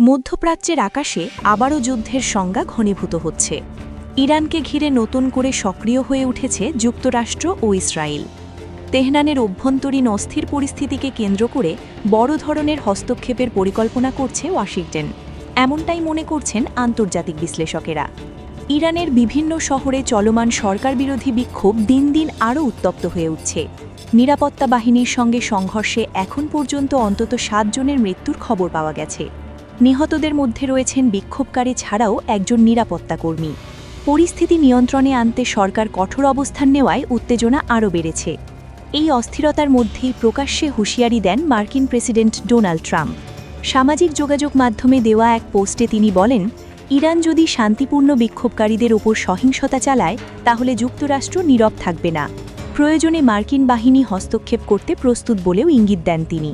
মধ্যপ্রাচ্যের আকাশে আবারও যুদ্ধের সংজ্ঞা ঘনীভূত হচ্ছে। ইরানকে ঘিরে নতুন করে সক্রিয় হয়ে উঠেছে যুক্তরাষ্ট্র ও ইসরায়েল। তেহরানের অভ্যন্তরীণ অস্থির পরিস্থিতিকে কেন্দ্র করে বড় ধরনের হস্তক্ষেপের পরিকল্পনা করছে ওয়াশিংটন। এমনটাই মনে করছেন আন্তর্জাতিক বিশ্লেষকেরা। ইরানের বিভিন্ন শহরে চলমান সরকার বিরোধী বিক্ষোভ দিন দিন আরও উত্তপ্ত হয়ে উঠছে। নিরাপত্তা বাহিনীর সঙ্গে সংঘর্ষে এখন পর্যন্ত অন্তত সাতজনের মৃত্যুর খবর পাওয়া গেছে। নিহতদের মধ্যে রয়েছেন বিক্ষোভকারী ছাড়াও একজন নিরাপত্তা কর্মী। পরিস্থিতি নিয়ন্ত্রণে আনতে সরকার কঠোর অবস্থান নেওয়ায় উত্তেজনা আরও বেড়েছে। এই অস্থিরতার মধ্যেই প্রকাশ্যে হুঁশিয়ারি দেন মার্কিন প্রেসিডেন্ট ডোনাল্ড ট্রাম্প। সামাজিক যোগাযোগ মাধ্যমে দেওয়া এক পোস্টে তিনি বলেন, ইরান যদি শান্তিপূর্ণ বিক্ষোভকারীদের ওপর সহিংসতা চালায়, তাহলে যুক্তরাষ্ট্র নীরব থাকবে না। প্রয়োজনে মার্কিন বাহিনী হস্তক্ষেপ করতে প্রস্তুত বলেও ইঙ্গিত দেন তিনি।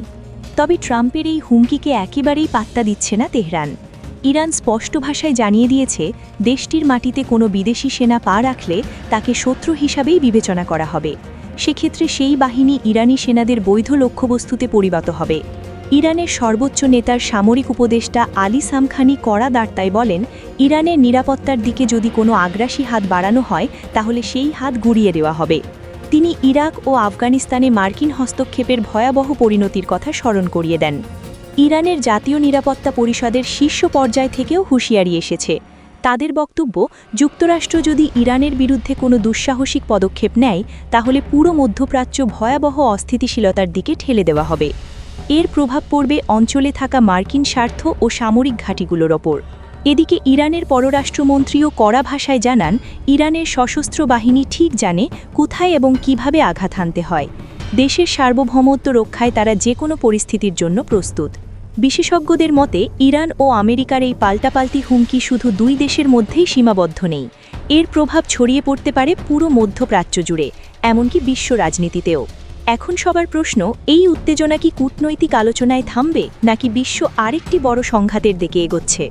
তবে ট্রাম্পের এই হুমকিকে একেবারেই পাত্তা দিচ্ছে না তেহরান। ইরান স্পষ্ট ভাষায় জানিয়ে দিয়েছে, দেশটির মাটিতে কোনো বিদেশি সেনা পা রাখলে তাকে শত্রু হিসাবেই বিবেচনা করা হবে। সেক্ষেত্রে সেই বাহিনী ইরানি সেনাদের বৈধ লক্ষ্যবস্তুতে পরিণত হবে। ইরানের সর্বোচ্চ নেতার সামরিক উপদেষ্টা আলী সামখানি কড়া দার্তায় বলেন, ইরানের নিরাপত্তার দিকে যদি কোনো আগ্রাসী হাত বাড়ানো হয়, তাহলে সেই হাত গুড়িয়ে দেওয়া হবে। তিনি ইরাক ও আফগানিস্তানে মার্কিন হস্তক্ষেপের ভয়াবহ পরিণতির কথা স্মরণ করিয়ে দেন। ইরানের জাতীয় নিরাপত্তা পরিষদের শীর্ষ পর্যায় থেকেও হুঁশিয়ারি এসেছে। তাদের বক্তব্য, যুক্তরাষ্ট্র যদি ইরানের বিরুদ্ধে কোনো দুঃসাহসিক পদক্ষেপ নেয়, তাহলে পুরো মধ্যপ্রাচ্য ভয়াবহ অস্থিতিশীলতার দিকে ঠেলে দেওয়া হবে। এর প্রভাব পড়বে অঞ্চলে থাকা মার্কিন স্বার্থ ও সামরিক ঘাঁটিগুলোর ওপর। এদিকে ইরানের পররাষ্ট্রমন্ত্রীও কড়া ভাষায় জানান, ইরানের সশস্ত্র বাহিনী ঠিক জানে কোথায় এবং কীভাবে আঘাত হানতে হয়। দেশের সার্বভৌমত্ব রক্ষায় তারা যে কোনো পরিস্থিতির জন্য প্রস্তুত। বিশেষজ্ঞদের মতে, ইরান ও আমেরিকার এই পাল্টাপাল্টি হুমকি শুধু দুই দেশের মধ্যেই সীমাবদ্ধ নেই। এর প্রভাব ছড়িয়ে পড়তে পারে পুরো মধ্যপ্রাচ্য জুড়ে, এমনকি বিশ্ব রাজনীতিতেও। এখন সবার প্রশ্ন, এই উত্তেজনা কি কূটনৈতিক আলোচনায় থামবে, নাকি বিশ্ব আরেকটি বড় সংঘাতের দিকে এগোচ্ছে?